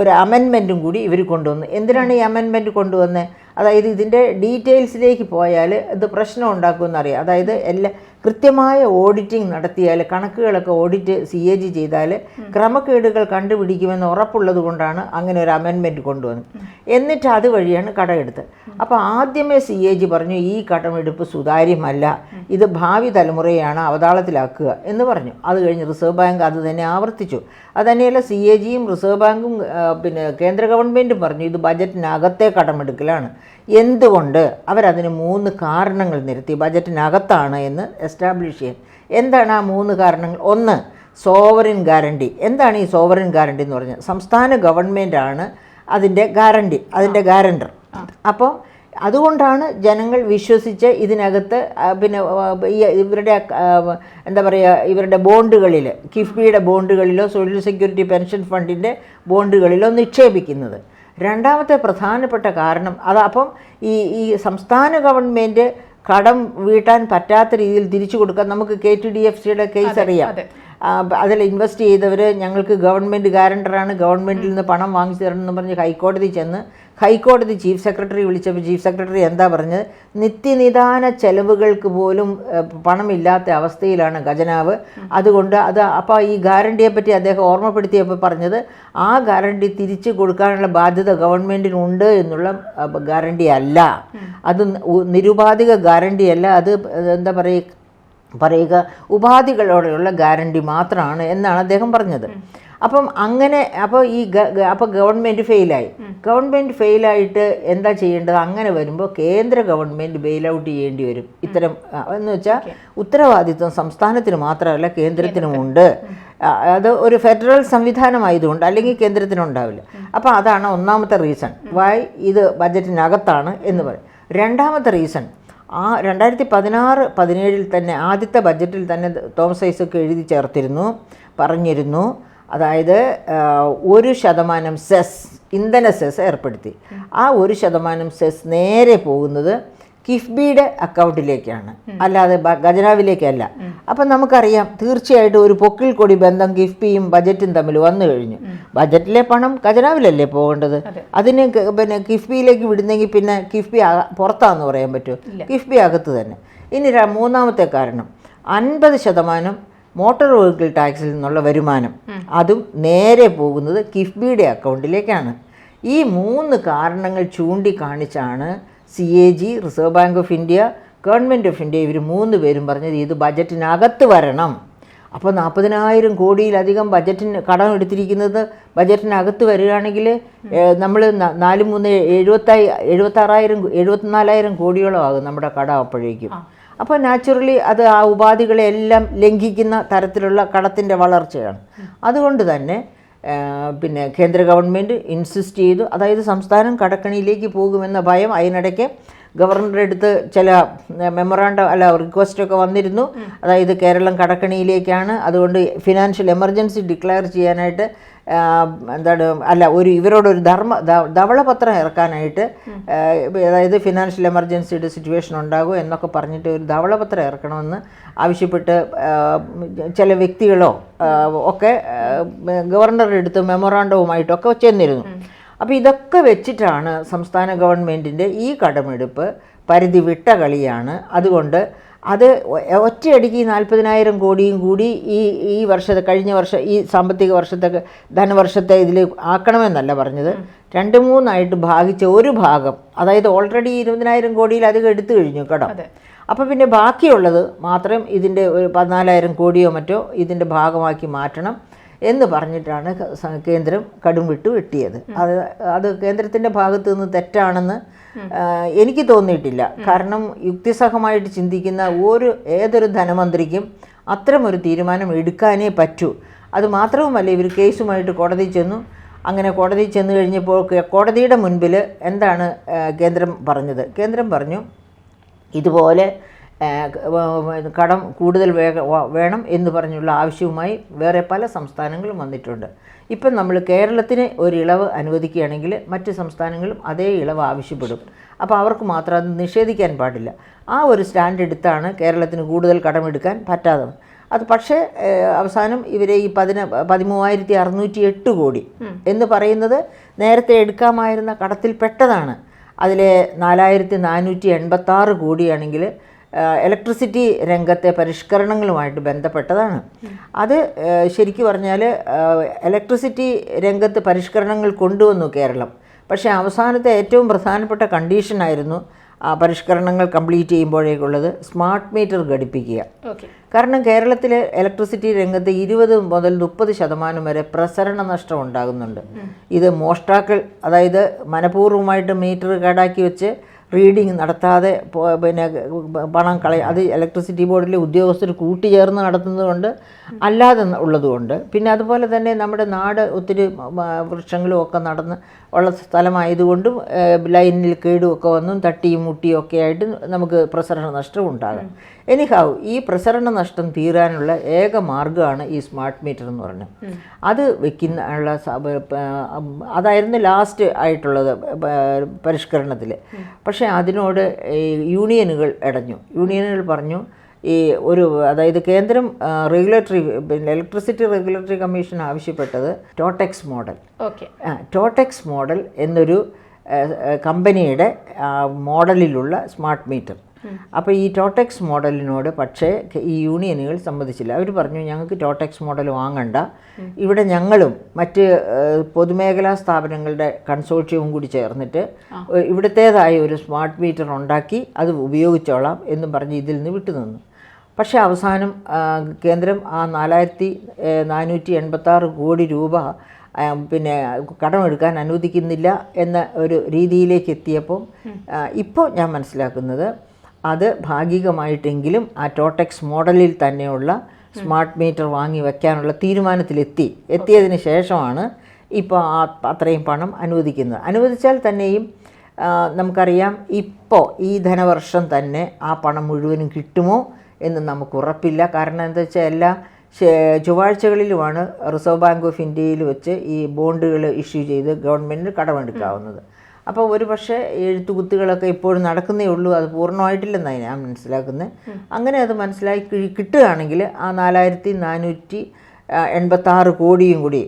ഒരു അമെൻമെന്റും കൂടി ഇവർ കൊണ്ടുവന്നു. എന്തിനാണ് ഈ അമെൻമെന്റ് കൊണ്ടുവന്നത് അതായത് ഇതിന്റെ ഡീറ്റെയിൽസിലേക്ക് പോയാൽ ഇത് പ്രശ്നം ഉണ്ടാക്കുമെന്നറിയാം. അതായത് എല്ലാ കൃത്യമായ ഓഡിറ്റിംഗ് നടത്തിയാൽ കണക്കുകളൊക്കെ ഓഡിറ്റ് സി എ ജി ചെയ്താൽ ക്രമക്കേടുകൾ കണ്ടുപിടിക്കുമെന്ന് ഉറപ്പുള്ളത് കൊണ്ടാണ് അങ്ങനെ ഒരു അമെൻമെന്റ് കൊണ്ടുവന്നത്. എന്നിട്ട് അതുവഴിയാണ് കടമെടുത്ത് അപ്പോൾ ആദ്യമേ സി എ ജി പറഞ്ഞു ഈ കടമെടുപ്പ് സുതാര്യമല്ല. ഇത് ഭാവി തലമുറയാണ് അവതാളത്തിലാക്കുക എന്ന് പറഞ്ഞു. അത് കഴിഞ്ഞ് റിസർവ് ബാങ്ക് അത് തന്നെ ആവർത്തിച്ചു. അത് തന്നെയല്ല സി എ ജിയും റിസർവ് ബാങ്കും പിന്നെ കേന്ദ്ര ഗവൺമെന്റും പറഞ്ഞു ഇത് ബജറ്റിനകത്തെ കടമെടുക്കലാണ്. എന്തുകൊണ്ട് അവരതിന് മൂന്ന് കാരണങ്ങൾ നിരത്തി? ബജറ്റിനകത്താണ് എന്ന് എസ്റ്റാബ്ലിഷ് ചെയ്യാൻ. എന്താണ് ആ മൂന്ന് കാരണങ്ങൾ? ഒന്ന് സോവറിൻ ഗ്യാരണ്ടി എന്താണ് ഈ സോവറിൻ ഗ്യാരണ്ടി എന്ന് പറഞ്ഞാൽ? സംസ്ഥാന ഗവൺമെന്റാണ് അതിന്റെ ഗ്യാരണ്ടി അതിന്റെ ഗ്യാരണ്ടർ അപ്പോൾ അതുകൊണ്ടാണ് ജനങ്ങൾ വിശ്വസിച്ച് ഇതിനകത്ത് പിന്നെ ഈ ഇവരുടെ എന്താ പറയുക ഇവരുടെ ബോണ്ടുകളിൽ കിഫ്ബിയുടെ ബോണ്ടുകളിലോ സോഷ്യൽ സെക്യൂരിറ്റി പെൻഷൻ ഫണ്ടിന്റെ ബോണ്ടുകളിലോ നിക്ഷേപിക്കുന്നത്. രണ്ടാമത്തെ പ്രധാനപ്പെട്ട കാരണം അത് അപ്പം ഈ ഈ സംസ്ഥാന ഗവൺമെന്റ് കടം വീട്ടാൻ പറ്റാത്ത രീതിയിൽ തിരിച്ചു കൊടുക്കാൻ നമുക്ക് കെ ടി ഡി എഫ് സിയുടെ കേസ് അറിയാം. അതിൽ ഇൻവെസ്റ്റ് ചെയ്തവർ ഞങ്ങൾക്ക് ഗവൺമെന്റ് ഗ്യാരണ്ടറാണ് ഗവൺമെന്റിൽ നിന്ന് പണം വാങ്ങിച്ചു തരണം എന്ന് പറഞ്ഞ് ഹൈക്കോടതി ചെന്ന് ഹൈക്കോടതി ചീഫ് സെക്രട്ടറി വിളിച്ചപ്പോൾ ചീഫ് സെക്രട്ടറി എന്താ പറഞ്ഞത്? നിത്യനിദാന ചെലവുകൾക്ക് പോലും പണമില്ലാത്ത അവസ്ഥയിലാണ് ഖജനാവ്. അതുകൊണ്ട് അത് അപ്പോൾ ഈ ഗ്യാരണ്ടിയെ പറ്റി അദ്ദേഹം ഓർമ്മപ്പെടുത്തിയപ്പോൾ പറഞ്ഞത് ആ ഗ്യാരണ്ടി തിരിച്ചു കൊടുക്കാനുള്ള ബാധ്യത ഗവൺമെന്റിനുണ്ട് എന്നുള്ള ഗ്യാരണ്ടി അല്ല. അത് നിരുപാധിക ഗ്യാരണ്ടി അല്ല. അത് എന്താ പറയുക പറയുക ഉപാധികളോടെയുള്ള ഗ്യാരണ്ടി മാത്രമാണ് എന്നാണ് അദ്ദേഹം പറഞ്ഞത്. അപ്പം അങ്ങനെ അപ്പോൾ ഈ അപ്പോൾ ഗവൺമെന്റ് ഫെയിലായി ഗവൺമെന്റ് ഫെയിലായിട്ട് എന്താ ചെയ്യേണ്ടത്? അങ്ങനെ വരുമ്പോൾ കേന്ദ്ര ഗവൺമെന്റ് ബെയിൽ ഔട്ട് ചെയ്യേണ്ടി വരും. ഇത്തരം എന്ന് വെച്ചാൽ ഉത്തരവാദിത്വം സംസ്ഥാനത്തിന് മാത്രമല്ല കേന്ദ്രത്തിനുമുണ്ട് അത് ഒരു ഫെഡറൽ സംവിധാനമായതുകൊണ്ട് അല്ലെങ്കിൽ കേന്ദ്രത്തിനുണ്ടാവില്ല അപ്പോൾ അതാണ് ഒന്നാമത്തെ റീസൺ വൈ ഇത് ബജറ്റിനകത്താണ് എന്ന് പറയും. രണ്ടാമത്തെ റീസൺ ആ രണ്ടായിരത്തി പതിനാറ് പതിനേഴിൽ തന്നെ ആദ്യത്തെ ബഡ്ജറ്റിൽ തന്നെ തോമസ് ഐസക്ക് എഴുതി ചേർത്തിരുന്നു പറഞ്ഞിരുന്നു. അതായത് ഒരു ശതമാനം സെസ് ഇന്ധന സെസ് ഏർപ്പെടുത്തി. ആ ഒരു ശതമാനം സെസ് നേരെ പോകുന്നത് കിഫ്ബിയുടെ അക്കൗണ്ടിലേക്കാണ്. അല്ലാതെ ഖജനാവിലേക്കല്ല. അപ്പം നമുക്കറിയാം തീർച്ചയായിട്ടും ഒരു പൊക്കിൽ കൊടി ബന്ധം കിഫ്ബിയും ബജറ്റും തമ്മിൽ വന്നു കഴിഞ്ഞു. ബജറ്റിലെ പണം ഖജനാവിലല്ലേ പോകേണ്ടത്? അതിന് പിന്നെ കിഫ്ബിയിലേക്ക് വിടുന്നെങ്കിൽ പിന്നെ കിഫ്ബി പുറത്താന്ന് പറയാൻ പറ്റുമോ? കിഫ്ബി അകത്ത് തന്നെ. ഇനി മൂന്നാമത്തെ കാരണം. അൻപത് ശതമാനം മോട്ടോർ വെഹിക്കിൾ ടാക്സിൽ നിന്നുള്ള വരുമാനം. അതും നേരെ പോകുന്നത് കിഫ്ബിയുടെ അക്കൗണ്ടിലേക്കാണ്. ഈ മൂന്ന് കാരണങ്ങൾ ചൂണ്ടിക്കാണിച്ചാണ് C A G Reserve Bank of India government of India ഇവർ മൂന്ന് പേരും പറഞ്ഞത് ഇത് ബജറ്റിനകത്ത് വരണം. അപ്പോൾ നാൽപ്പതിനായിരം കോടിയിലധികം ബജറ്റിന് കടം എടുത്തിരിക്കുന്നത് ബജറ്റിനകത്ത് വരികയാണെങ്കിൽ നമ്മൾ നാല് മൂന്ന് എഴുപത്തായി എഴുപത്താറായിരം എഴുപത്തിനാലായിരം കോടിയോളം ആകും നമ്മുടെ കടം അപ്പോഴേക്കും. അപ്പോൾ നാച്ചുറലി അത് ആ ഉപാധികളെ എല്ലാം ലംഘിക്കുന്ന തരത്തിലുള്ള കടത്തിന്റെ വളർച്ചയാണ്. അതുകൊണ്ട് തന്നെ പിന്നെ കേന്ദ്ര ഗവൺമെന്റ് ഇൻസിസ്റ്റ് ചെയ്തു. അതായത് സംസ്ഥാനം കടക്കണിയിലേക്ക് പോകുമെന്ന ഭയം അതിനിടയ്ക്ക് ഗവർണറുടെ അടുത്ത് ചില മെമ്മറാണ്ടം അല്ല റിക്വസ്റ്റൊക്കെ വന്നിരുന്നു. അതായത് കേരളം കടക്കണിയിലേക്കാണ്. അതുകൊണ്ട് ഫിനാൻഷ്യൽ എമർജൻസി ഡിക്ലെയർ ചെയ്യാനായിട്ട് എന്താണ് അല്ല ഒരു ഇവരോടൊരു ധർമ്മ ധവളപത്രം ഇറക്കാനായിട്ട് അതായത് ഫിനാൻഷ്യൽ എമർജൻസിയുടെ സിറ്റുവേഷൻ ഉണ്ടാകും എന്നൊക്കെ പറഞ്ഞിട്ട് ഒരു ധവളപത്രം ഇറക്കണമെന്ന് ആവശ്യപ്പെട്ട് ചില വ്യക്തികളോ ഒക്കെ ഗവർണറുടെ അടുത്ത് മെമ്മോറാണ്ടവുമായിട്ടൊക്കെ ചെന്നിരുന്നു. അപ്പോൾ ഇതൊക്കെ വെച്ചിട്ടാണ് സംസ്ഥാന ഗവൺമെന്റിന്റെ ഈ കടമെടുപ്പ് പരിധി വിട്ട കളിയാണ്. അതുകൊണ്ട് അത് ഒറ്റയടിക്ക് ഈ നാൽപ്പതിനായിരം കോടിയും കൂടി ഈ ഈ വർഷത്തെ കഴിഞ്ഞ വർഷം ഈ സാമ്പത്തിക വർഷത്തെ ധനവർഷത്തെ ഇതിൽ ആക്കണമെന്നല്ല പറഞ്ഞത്. രണ്ട് മൂന്നായിട്ട് ഭാഗിച്ച ഒരു ഭാഗം അതായത് ഓൾറെഡി ഇരുപതിനായിരം കോടിയിലധികം എടുത്തു കഴിഞ്ഞു കേട്ടോ. അപ്പോൾ പിന്നെ ബാക്കിയുള്ളത് മാത്രം ഇതിന്റെ ഒരു പതിനാലായിരം കോടിയോ മറ്റോ ഇതിന്റെ ഭാഗമാക്കി മാറ്റണം. എന്ന് പറഞ്ഞിട്ടാണ് കേന്ദ്രം കടും വിട്ട് വെട്ടിയത്. അത് അത് കേന്ദ്രത്തിന്റെ ഭാഗത്തു നിന്ന് തെറ്റാണെന്ന് എനിക്ക് തോന്നിയിട്ടില്ല. കാരണം യുക്തിസഹമായിട്ട് ചിന്തിക്കുന്ന ഒരു ഏതൊരു ധനമന്ത്രിക്കും അത്തരമൊരു തീരുമാനം എടുക്കാനേ പറ്റൂ. അത് മാത്രവുമല്ല ഇവർ കേസുമായിട്ട് കോടതി ചെന്നു. അങ്ങനെ കോടതി ചെന്ന് കഴിഞ്ഞപ്പോൾ കോടതിയുടെ മുൻപിൽ എന്താണ് കേന്ദ്രം പറഞ്ഞത്? കേന്ദ്രം പറഞ്ഞു ഇതുപോലെ കടം കൂടുതൽ വേഗ വേണം എന്ന് പറഞ്ഞുള്ള ആവശ്യവുമായി വേറെ പല സംസ്ഥാനങ്ങളും വന്നിട്ടുണ്ട്. ഇപ്പം നമ്മൾ കേരളത്തിന് ഒരു ഇളവ് അനുവദിക്കുകയാണെങ്കിൽ മറ്റ് സംസ്ഥാനങ്ങളും അതേ ഇളവ് ആവശ്യപ്പെടും. അപ്പോൾ അവർക്ക് മാത്രം അത് നിഷേധിക്കാൻ പാടില്ല. ആ ഒരു സ്റ്റാൻഡ് എടുത്താണ് കേരളത്തിന് കൂടുതൽ കടമെടുക്കാൻ പറ്റാതെ. അത് പക്ഷേ അവസാനം ഇവരെ ഈ പതിന പതിമൂവായിരത്തി അറുന്നൂറ്റി എട്ട് കോടി എന്ന് പറയുന്നത് നേരത്തെ എടുക്കാമായിരുന്ന കടത്തിൽ പെട്ടതാണ്. അതിലെ നാലായിരത്തി നാനൂറ്റി എൺപത്താറ് കോടിയാണെങ്കിൽ ഇലക്ട്രിസിറ്റി രംഗത്തെ പരിഷ്കരണങ്ങളുമായിട്ട് ബന്ധപ്പെട്ടതാണ്. അത് ശരിക്കു പറഞ്ഞാൽ ഇലക്ട്രിസിറ്റി രംഗത്ത് പരിഷ്കരണങ്ങൾ കൊണ്ടുവന്നു കേരളം. പക്ഷേ അവസാനത്തെ ഏറ്റവും പ്രധാനപ്പെട്ട കണ്ടീഷനായിരുന്നു ആ പരിഷ്കരണങ്ങൾ കംപ്ലീറ്റ് ചെയ്യുമ്പോഴേക്കുള്ളത് സ്മാർട്ട് മീറ്റർ ഘടിപ്പിക്കുക. കാരണം കേരളത്തിലെ ഇലക്ട്രിസിറ്റി രംഗത്ത് ഇരുപത് മുതൽ മുപ്പത് ശതമാനം വരെ പ്രസരണ നഷ്ടം ഉണ്ടാകുന്നുണ്ട്. ഇത് മോഷ്ടാക്കൾ അതായത് മനഃപൂർവമായിട്ട് മീറ്റർ കേടാക്കി വെച്ച് റീഡിങ് നടത്താതെ പിന്നെ പണം കളയ അത് ഇലക്ട്രിസിറ്റി ബോർഡിലെ ഉദ്യോഗസ്ഥർ കൂട്ടിച്ചേർന്ന് നടത്തുന്നതുകൊണ്ട് അല്ലാതെ ഉള്ളതുകൊണ്ട്. പിന്നെ അതുപോലെ തന്നെ നമ്മുടെ നാട് ഒത്തിരി വൃക്ഷങ്ങളും ഒക്കെ നടന്ന് ഉള്ള സ്ഥലമായതുകൊണ്ടും ലൈനിൽ കേടുമൊക്കെ വന്നും തട്ടിയും മുട്ടിയും ഒക്കെ ആയിട്ട് നമുക്ക് പ്രസരണ നഷ്ടം ഉണ്ടാകും. എനിഹാവ് ഈ പ്രസരണ നഷ്ടം തീരാനുള്ള ഏക മാർഗമാണ് ഈ സ്മാർട്ട് മീറ്റർ എന്ന് പറഞ്ഞത് അത് വെക്കുന്ന അതായിരുന്നു ലാസ്റ്റ് ആയിട്ടുള്ളത് പരിഷ്കരണത്തിൽ പക്ഷേ അതിനോട് യൂണിയനുകൾ ഇടഞ്ഞു. യൂണിയനുകൾ പറഞ്ഞു ഈ ഒരു അതായത് കേന്ദ്രം റെഗുലേറ്ററി പിന്നെ ഇലക്ട്രിസിറ്റി റെഗുലേറ്ററി കമ്മീഷൻ ആവശ്യപ്പെട്ടത് totex model okay totex model എന്നൊരു കമ്പനിയുടെ മോഡലിലുള്ള സ്മാർട്ട് മീറ്റർ അപ്പോൾ ഈ ടോട്ടെക്സ് മോഡലിനോട് പക്ഷേ ഈ യൂണിയനുകൾ സമ്മതിച്ചില്ല അവർ പറഞ്ഞു ഞങ്ങൾക്ക് ടോട്ടെക്സ് മോഡൽ വാങ്ങണ്ട. ഇവിടെ ഞങ്ങളും മറ്റ് പൊതുമേഖലാ സ്ഥാപനങ്ങളുടെ കൺസോർഷ്യവും കൂടി ചേർന്നിട്ട് ഇവിടുത്തേതായ ഒരു സ്മാർട്ട് മീറ്റർ ഉണ്ടാക്കി അത് ഉപയോഗിച്ചോളാം എന്നും പറഞ്ഞ് ഇതിൽ നിന്ന് വിട്ടുനിന്നു. പക്ഷേ അവസാനം കേന്ദ്രം ആ നാലായിരത്തി നാനൂറ്റി എൺപത്താറ് കോടി രൂപ പിന്നെ കടമെടുക്കാൻ അനുവദിക്കുന്നില്ല എന്ന ഒരു രീതിയിലേക്ക് എത്തിയപ്പോൾ ഇപ്പോൾ ഞാൻ മനസ്സിലാക്കുന്നത് അത് ഭാഗികമായിട്ടെങ്കിലും ആ ടോടെക്സ് മോഡലിൽ തന്നെയുള്ള സ്മാർട്ട് മീറ്റർ വാങ്ങി വയ്ക്കാനുള്ള തീരുമാനത്തിലെത്തി. എത്തിയതിന് ശേഷമാണ് ഇപ്പോൾ ആ അത്രയും പണം അനുവദിക്കുന്നത്. അനുവദിച്ചാൽ തന്നെയും നമുക്കറിയാം ഇപ്പോൾ ഈ ധനവർഷം തന്നെ ആ പണം മുഴുവനും കിട്ടുമോ എന്ന് നമുക്ക് ഉറപ്പില്ല കാരണം എന്താ വെച്ചാൽ എല്ലാ ചൊവ്വാഴ്ചകളിലുമാണ് റിസർവ് ബാങ്ക് ഓഫ് ഇന്ത്യയിൽ വെച്ച് ഈ ബോണ്ടുകൾ ഇഷ്യൂ ചെയ്ത് ഗവൺമെന്റിന് കടമെടുക്കാവുന്നത്. അപ്പോൾ ഒരു പക്ഷേ എഴുത്തുകുത്തുകളൊക്കെ ഇപ്പോഴും നടക്കുന്നേ ഉള്ളൂ. അത് പൂർണമായിട്ടില്ലെന്നാണ് ഞാൻ മനസ്സിലാക്കുന്നത് അങ്ങനെ അത് മനസ്സിലാക്കി കിട്ടുകയാണെങ്കിൽ ആ നാലായിരത്തി നാനൂറ്റി എൺപത്താറ് കോടിയും കൂടി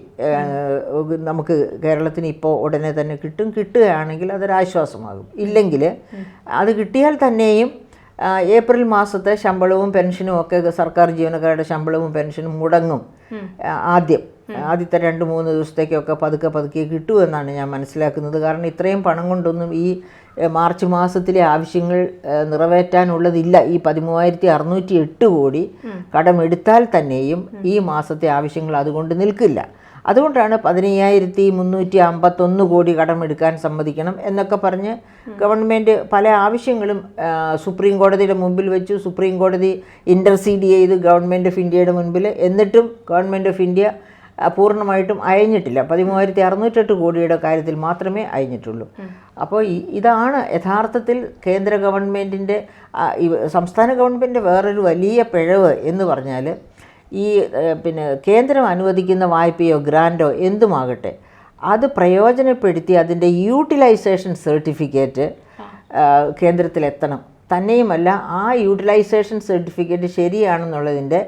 നമുക്ക് കേരളത്തിന് ഇപ്പോൾ ഉടനെ തന്നെ കിട്ടും. കിട്ടുകയാണെങ്കിൽ അതൊരാശ്വാസമാകും. ഇല്ലെങ്കിൽ അത് കിട്ടിയാൽ തന്നെയും ഏപ്രിൽ മാസത്തെ ശമ്പളവും പെൻഷനും ഒക്കെ സർക്കാർ ജീവനക്കാരുടെ ശമ്പളവും പെൻഷനും മുടങ്ങും. ആദ്യം. ആദ്യത്തെ രണ്ട് മൂന്ന് ദിവസത്തേക്കൊക്കെ പതുക്കെ പതുക്കെ കിട്ടുമെന്നാണ് ഞാൻ മനസ്സിലാക്കുന്നത്. കാരണം ഇത്രയും പണം കൊണ്ടൊന്നും ഈ മാർച്ച് മാസത്തിലെ ആവശ്യങ്ങൾ നിറവേറ്റാനുള്ളതില്ല. ഈ പതിമൂവായിരത്തി അറുന്നൂറ്റി എട്ട് കോടി കടമെടുത്താൽ തന്നെയും ഈ മാസത്തെ ആവശ്യങ്ങൾ അതുകൊണ്ട് നിൽക്കില്ല. അതുകൊണ്ടാണ് പതിനയ്യായിരത്തി മുന്നൂറ്റി അമ്പത്തൊന്ന് കോടി കടമെടുക്കാൻ സമ്മതിക്കണം എന്നൊക്കെ പറഞ്ഞ് ഗവൺമെന്റ് പല ആവശ്യങ്ങളും സുപ്രീം കോടതിയുടെ മുമ്പിൽ വെച്ചു. സുപ്രീം കോടതി ഇന്റർസീഡ് ചെയ്ത് ഗവൺമെന്റ് ഓഫ് ഇന്ത്യയുടെ മുൻപിൽ. എന്നിട്ടും ഗവൺമെന്റ് ഓഫ് ഇന്ത്യ പൂർണമായിട്ടും അയഞ്ഞിട്ടില്ല. പതിമൂവായിരത്തി അറുന്നൂറ്റെട്ട് കോടിയുടെ കാര്യത്തിൽ മാത്രമേ അയഞ്ഞിട്ടുള്ളൂ. അപ്പോൾ ഇതാണ് യഥാർത്ഥത്തിൽ കേന്ദ്ര ഗവൺമെന്റിന്റെ സംസ്ഥാന ഗവൺമെന്റ് വേറൊരു വലിയ പിഴവ് എന്ന് പറഞ്ഞാൽ ഈ പിന്നെ കേന്ദ്രം അനുവദിക്കുന്ന വായ്പയോ ഗ്രാന്റോ എന്തുമാകട്ടെ അത് പ്രയോജനപ്പെടുത്തി അതിന്റെ യൂട്ടിലൈസേഷൻ സർട്ടിഫിക്കറ്റ് കേന്ദ്രത്തിലെത്തണം. തന്നെയുമല്ല ആ യൂട്ടിലൈസേഷൻ സർട്ടിഫിക്കറ്റ് ശരിയാണെന്നുള്ളതിന്റെ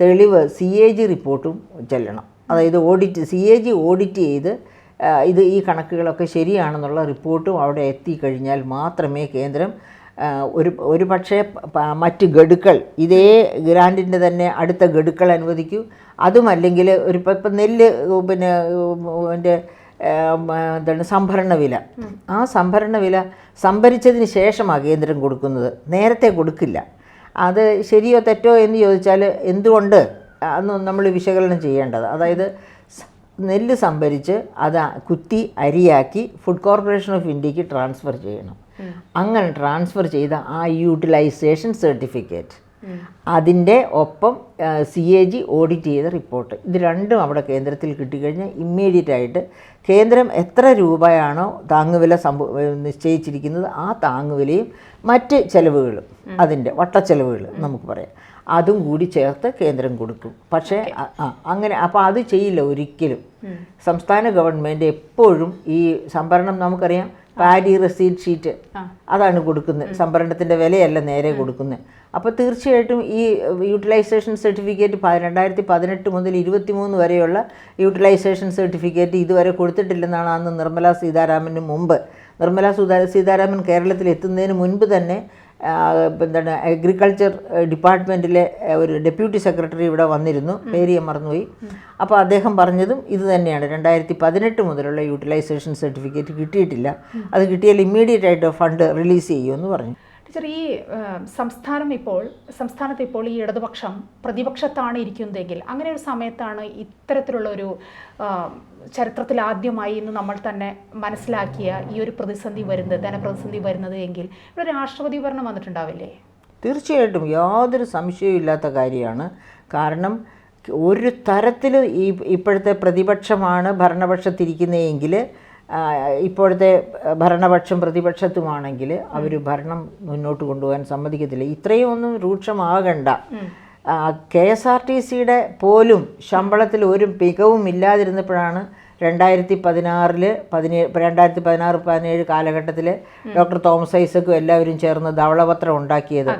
തെളിവ് സി എ ജി റിപ്പോർട്ടും ചെല്ലണം. അതായത് audit C A G audit ചെയ്ത് ഇത് ഈ കണക്കുകളൊക്കെ ശരിയാണെന്നുള്ള റിപ്പോർട്ടും അവിടെ എത്തിക്കഴിഞ്ഞാൽ മാത്രമേ കേന്ദ്രം ഒരു ഒരു പക്ഷേ മറ്റ് ഗഡുക്കൾ ഇതേ ഗ്രാൻഡിന്റെ തന്നെ അടുത്ത ഗഡുക്കൾ അനുവദിക്കൂ. അതുമല്ലെങ്കിൽ ഒരു ഇപ്പം ഇപ്പം നെല്ല് പിന്നെ എന്റെ എന്താണ് സംഭരണ വില. ആ സംഭരണ വില സംഭരിച്ചതിന് ശേഷമാണ് കേന്ദ്രം കൊടുക്കുന്നത്. നേരത്തെ കൊടുക്കില്ല. അത് ശരിയോ തെറ്റോ എന്ന് ചോദിച്ചാൽ എന്തുകൊണ്ട്? അന്ന് നമ്മൾ വിശകലനം ചെയ്യേണ്ടത്. അതായത് നെല്ല് സംഭരിച്ച് അത് കുത്തി അരിയാക്കി ഫുഡ് കോർപ്പറേഷൻ ഓഫ് ഇന്ത്യയ്ക്ക് ട്രാൻസ്ഫർ ചെയ്യണം. അങ്ങനെ ട്രാൻസ്ഫർ ചെയ്ത ആ യൂട്ടിലൈസേഷൻ സർട്ടിഫിക്കറ്റ് അതിന്റെ ഒപ്പം സി എ ജി ഓഡിറ്റ് ചെയ്ത റിപ്പോർട്ട് ഇത് രണ്ടും അവിടെ കേന്ദ്രത്തിൽ കിട്ടിക്കഴിഞ്ഞാൽ ഇമ്മീഡിയറ്റ് ആയിട്ട് കേന്ദ്രം എത്ര രൂപയാണോ താങ്ങുവില സംഭവ നിശ്ചയിച്ചിരിക്കുന്നത് ആ താങ്ങുവിലയും മറ്റ് ചെലവുകളും അതിന്റെ വട്ടച്ചെലവുകൾ നമുക്ക് പറയാം. അതും കൂടി ചേർത്ത് കേന്ദ്രം കൊടുക്കും. പക്ഷേ ആ അങ്ങനെ അപ്പോൾ അത് ചെയ്യില്ല ഒരിക്കലും. സംസ്ഥാന ഗവൺമെന്റ് എപ്പോഴും ഈ സംഭരണം നമുക്കറിയാം പാഡി റെസീറ്റ് ഷീറ്റ് അതാണ് കൊടുക്കുന്നത്. സംഭരണത്തിന്റെ വിലയല്ല നേരെ കൊടുക്കുന്നത്. അപ്പോൾ തീർച്ചയായിട്ടും ഈ യൂട്ടിലൈസേഷൻ സർട്ടിഫിക്കറ്റ് രണ്ടായിരത്തി പതിനെട്ട് മുതൽ ഇരുപത്തി മൂന്ന് വരെയുള്ള യൂട്ടിലൈസേഷൻ സർട്ടിഫിക്കറ്റ് ഇതുവരെ കൊടുത്തിട്ടില്ലെന്നാണ് അന്ന് നിർമ്മല സീതാരാമന് മുമ്പ്. നിർമ്മല സീതാരാമൻ കേരളത്തിൽ എത്തുന്നതിന് മുൻപ് തന്നെ എന്താണ് അഗ്രികൾച്ചർ ഡിപ്പാർട്ട്മെന്റിലെ ഒരു ഡെപ്യൂട്ടി സെക്രട്ടറി ഇവിടെ വന്നിരുന്നു. പേര് ഞാൻ മറന്നുപോയി. അപ്പോൾ അദ്ദേഹം പറഞ്ഞതും ഇത് തന്നെയാണ്. രണ്ടായിരത്തി പതിനെട്ട് മുതലുള്ള യൂട്ടിലൈസേഷൻ സർട്ടിഫിക്കറ്റ് കിട്ടിയിട്ടില്ല. അത് കിട്ടിയാൽ ഇമ്മീഡിയറ്റ് ആയിട്ട് ഫണ്ട് റിലീസ് ചെയ്യുമെന്ന് പറഞ്ഞു. ടീച്ചർ ഈ സംസ്ഥാനം ഇപ്പോൾ സംസ്ഥാനത്ത് ഇപ്പോൾ ഈ ഇടതുപക്ഷം പ്രതിപക്ഷത്താണ് ഇരിക്കുന്നതെങ്കിൽ അങ്ങനെ ഒരു സമയത്താണ് ഇത്തരത്തിലുള്ള ഒരു ചരിത്രത്തിൽ ആദ്യമായി ഇന്ന് നമ്മൾ തന്നെ മനസ്സിലാക്കിയ ഈ ഒരു പ്രതിസന്ധി വരുന്നത് ധനപ്രതിസന്ധി വരുന്നത് എങ്കിൽ ഇവിടെ രാഷ്ട്രപതി ഭരണം വന്നിട്ടുണ്ടാവില്ലേ? തീർച്ചയായിട്ടും യാതൊരു സംശയവും ഇല്ലാത്ത കാര്യമാണ്. കാരണം ഒരു തരത്തിൽ ഈ ഇപ്പോഴത്തെ പ്രതിപക്ഷമാണ് ഭരണപക്ഷത്തിരിക്കുന്നതെങ്കിൽ ഇപ്പോഴത്തെ ഭരണപക്ഷം പ്രതിപക്ഷത്തുമാണെങ്കിൽ അവർ ഭരണം മുന്നോട്ട് കൊണ്ടുപോകാൻ സമ്മതിക്കത്തില്ല. ഇത്രയും ഒന്നും രൂക്ഷമാകണ്ട. കെ എസ് ആർ ടി സിയുടെ പോലും ശമ്പളത്തിൽ ഒരു മികവും ഇല്ലാതിരുന്നപ്പോഴാണ് രണ്ടായിരത്തി പതിനാറിൽ പതിനേഴ് രണ്ടായിരത്തി പതിനാറ് പതിനേഴ് കാലഘട്ടത്തിൽ ഡോക്ടർ തോമസ് ഐസക്കും എല്ലാവരും ചേർന്ന് ധവളപത്രം ഉണ്ടാക്കിയത്.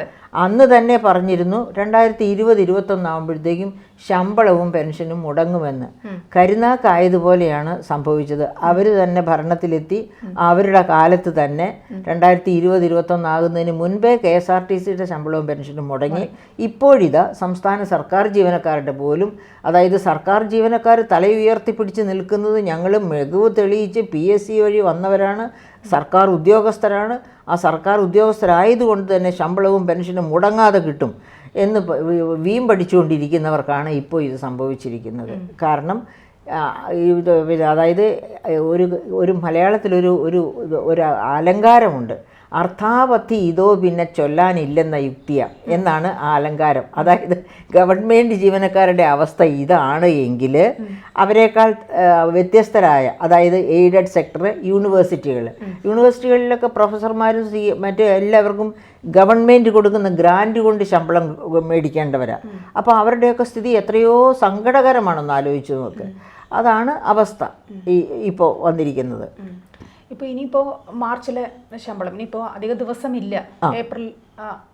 അന്ന് തന്നെ പറഞ്ഞിരുന്നു രണ്ടായിരത്തി ഇരുപത് ഇരുപത്തൊന്ന് ആകുമ്പോഴത്തേക്കും ശമ്പളവും പെൻഷനും മുടങ്ങുമെന്ന്. കരുനാക്കായതുപോലെയാണ് സംഭവിച്ചത്. അവർ തന്നെ ഭരണത്തിലെത്തി അവരുടെ കാലത്ത് തന്നെ രണ്ടായിരത്തി ഇരുപത് ഇരുപത്തൊന്ന് ആകുന്നതിന് മുൻപേ കെ എസ് ആർ ടി സിയുടെ ശമ്പളവും പെൻഷനും മുടങ്ങി. ഇപ്പോഴിതാ സംസ്ഥാന സർക്കാർ ജീവനക്കാരുടെ പോലും അതായത് സർക്കാർ ജീവനക്കാർ തല തലയുയർത്തിപ്പിടിച്ച് നിൽക്കുന്നത് ഞങ്ങൾ മികവ് തെളിയിച്ച് പി എസ് സി വഴി വന്നവരാണ്. സർക്കാർ ഉദ്യോഗസ്ഥരാണ്. ആ സർക്കാർ ഉദ്യോഗസ്ഥരായതുകൊണ്ട് തന്നെ ശമ്പളവും പെൻഷനും മുടങ്ങാതെ കിട്ടും എന്ന് വി- പഠിച്ചുകൊണ്ടിരിക്കുന്നവർക്കാണ് ഇപ്പോൾ ഇത് സംഭവിച്ചിരിക്കുന്നത്. കാരണം ഇത് അതായത് ഒരു ഒരു മലയാളത്തിലൊരു ഒരു ഒരു അലങ്കാരമുണ്ട്. അർത്ഥാപത്തി ഇതോ പിന്നെ ചൊല്ലാനില്ലെന്ന യുക്തിയ എന്നാണ് ആ അലങ്കാരം അതായത് ഗവൺമെന്റ് ജീവനക്കാരുടെ അവസ്ഥ ഇതാണ് എങ്കിൽ അവരെക്കാൾ വ്യത്യസ്തരായ അതായത് എയ്ഡഡ് സെക്ടർ യൂണിവേഴ്സിറ്റികൾ യൂണിവേഴ്സിറ്റികളിലൊക്കെ പ്രൊഫസർമാരും സി മറ്റു എല്ലാവർക്കും ഗവൺമെന്റ് കൊടുക്കുന്ന ഗ്രാൻഡ് കൊണ്ട് ശമ്പളം മേടിക്കേണ്ടവരാണ് അപ്പോൾ അവരുടെയൊക്കെ സ്ഥിതി എത്രയോ സങ്കടകരമാണെന്ന് ആലോചിച്ച് നോക്ക്. അതാണ് അവസ്ഥ ഈ ഇപ്പോൾ വന്നിരിക്കുന്നത്. ഇപ്പൊ ഇനിയിപ്പോ മാർച്ചിലെ ശമ്പളം ഇനിയിപ്പോ അധിക ദിവസം ഇല്ല ഏപ്രിൽ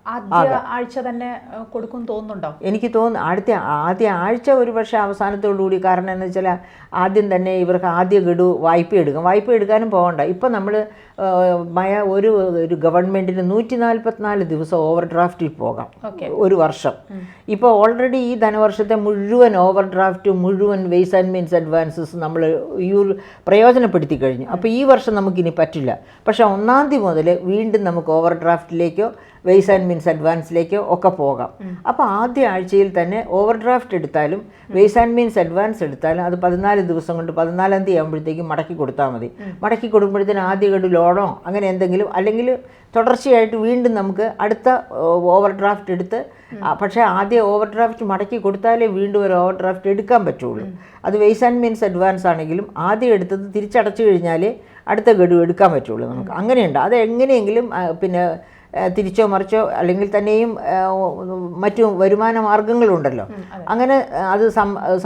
ആദ്യ ആഴ്ച തന്നെ കൊടുക്കും തോന്നുന്നുണ്ടോ? എനിക്ക് തോന്നുന്നു അടുത്ത ആദ്യ ആഴ്ച ഒരു പക്ഷേ അവസാനത്തോടുകൂടി കാരണം എന്ന് വെച്ചാൽ ആദ്യം തന്നെ ഇവർക്ക് ആദ്യ ഗഡു വായ്പ എടുക്കും. വായ്പ എടുക്കാനും പോകണ്ട. ഇപ്പം നമ്മൾ മയ ഒരു ഒരു ഗവൺമെന്റിന് നൂറ്റി നാൽപ്പത്തിനാല് ദിവസം ഓവർ ഡ്രാഫ്റ്റിൽ പോകാം. ഒരു വർഷം. ഇപ്പോൾ ഓൾറെഡി ഈ ധനവർഷത്തെ മുഴുവൻ ഓവർ ഡ്രാഫ്റ്റ് മുഴുവൻ വെയ്സ് ആൻഡ് മീൻസ് അഡ്വാൻസസ് നമ്മൾ യൂ പ്രയോജനപ്പെടുത്തി കഴിഞ്ഞു. അപ്പോൾ ഈ വർഷം നമുക്കിനി പറ്റില്ല. പക്ഷേ ഒന്നാം തീയതി മുതൽ വീണ്ടും നമുക്ക് ഓവർ ഡ്രാഫ്റ്റിലേക്കോ വെയ്സ് ആൻഡ് മീൻസ് അഡ്വാൻസിലേക്കോ ഒക്കെ പോകാം. അപ്പോൾ ആദ്യ ആഴ്ചയിൽ തന്നെ ഓവർ ഡ്രാഫ്റ്റ് എടുത്താലും വെയ്സ് ആൻഡ് മീൻസ് അഡ്വാൻസ് എടുത്താലും അത് പതിനാല് ദിവസം കൊണ്ട് പതിനാലാം തീയതി ആകുമ്പോഴത്തേക്കും മടക്കി കൊടുത്താൽ മതി. മടക്കി കൊടുക്കുമ്പോഴത്തേന് ആദ്യ ഗഡു ലോണോ അങ്ങനെ എന്തെങ്കിലും അല്ലെങ്കിൽ തുടർച്ചയായിട്ട് വീണ്ടും നമുക്ക് അടുത്ത ഓവർ ഡ്രാഫ്റ്റ് എടുത്ത് പക്ഷേ ആദ്യ ഓവർ ഡ്രാഫ്റ്റ് മടക്കി കൊടുത്താലേ വീണ്ടും ഒരു ഓവർ ഡ്രാഫ്റ്റ് എടുക്കാൻ പറ്റുള്ളൂ. അത് വെയ്സ് ആൻഡ് മീൻസ് അഡ്വാൻസ് ആണെങ്കിലും ആദ്യം എടുത്തത് തിരിച്ചടച്ചു കഴിഞ്ഞാലേ അടുത്ത ഗഡു എടുക്കാൻ പറ്റുള്ളൂ നമുക്ക്. അങ്ങനെയുണ്ട്. അത് എങ്ങനെയെങ്കിലും പിന്നെ തിരിച്ചോ മറിച്ചോ അല്ലെങ്കിൽ തന്നെയും മറ്റു വരുമാന മാർഗങ്ങളുണ്ടല്ലോ. അങ്ങനെ അത്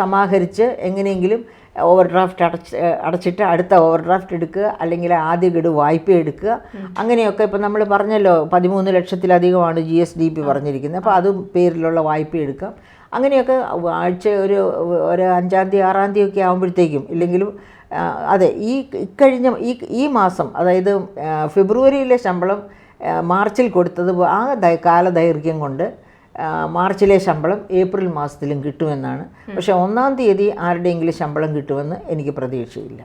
സമാഹരിച്ച് എങ്ങനെയെങ്കിലും ഓവർ ഡ്രാഫ്റ്റ് അടച്ച് അടച്ചിട്ട് അടുത്ത ഓവർ ഡ്രാഫ്റ്റ് എടുക്കുക അല്ലെങ്കിൽ ആദ്യ ഗഡു വായ്പ എടുക്കുക. അങ്ങനെയൊക്കെ ഇപ്പം നമ്മൾ പറഞ്ഞല്ലോ പതിമൂന്ന് ലക്ഷത്തിലധികമാണ് ജി എസ് ഡി പി പറഞ്ഞിരിക്കുന്നത്. അപ്പോൾ അതും പേരിലുള്ള വായ്പ എടുക്കാം. അങ്ങനെയൊക്കെ ആഴ്ച ഒരു ഒരു അഞ്ചാം തീയതി ആറാം തീയതി ഒക്കെ ആകുമ്പോഴത്തേക്കും ഇല്ലെങ്കിലും അതെ ഈ ഇക്കഴിഞ്ഞ ഈ ഈ മാസം അതായത് ഫെബ്രുവരിയിലെ ശമ്പളം മാർച്ചിൽ കൊടുത്തത് ആ ദൈ- കാലദൈർഘ്യം കൊണ്ട് മാർച്ചിലെ ശമ്പളം ഏപ്രിൽ മാസത്തിലും കിട്ടുമെന്നാണ്. പക്ഷേ ഒന്നാം തീയതി ആരുടെയെങ്കിലും ശമ്പളം കിട്ടുമെന്ന് എനിക്ക് പ്രതീക്ഷയില്ല.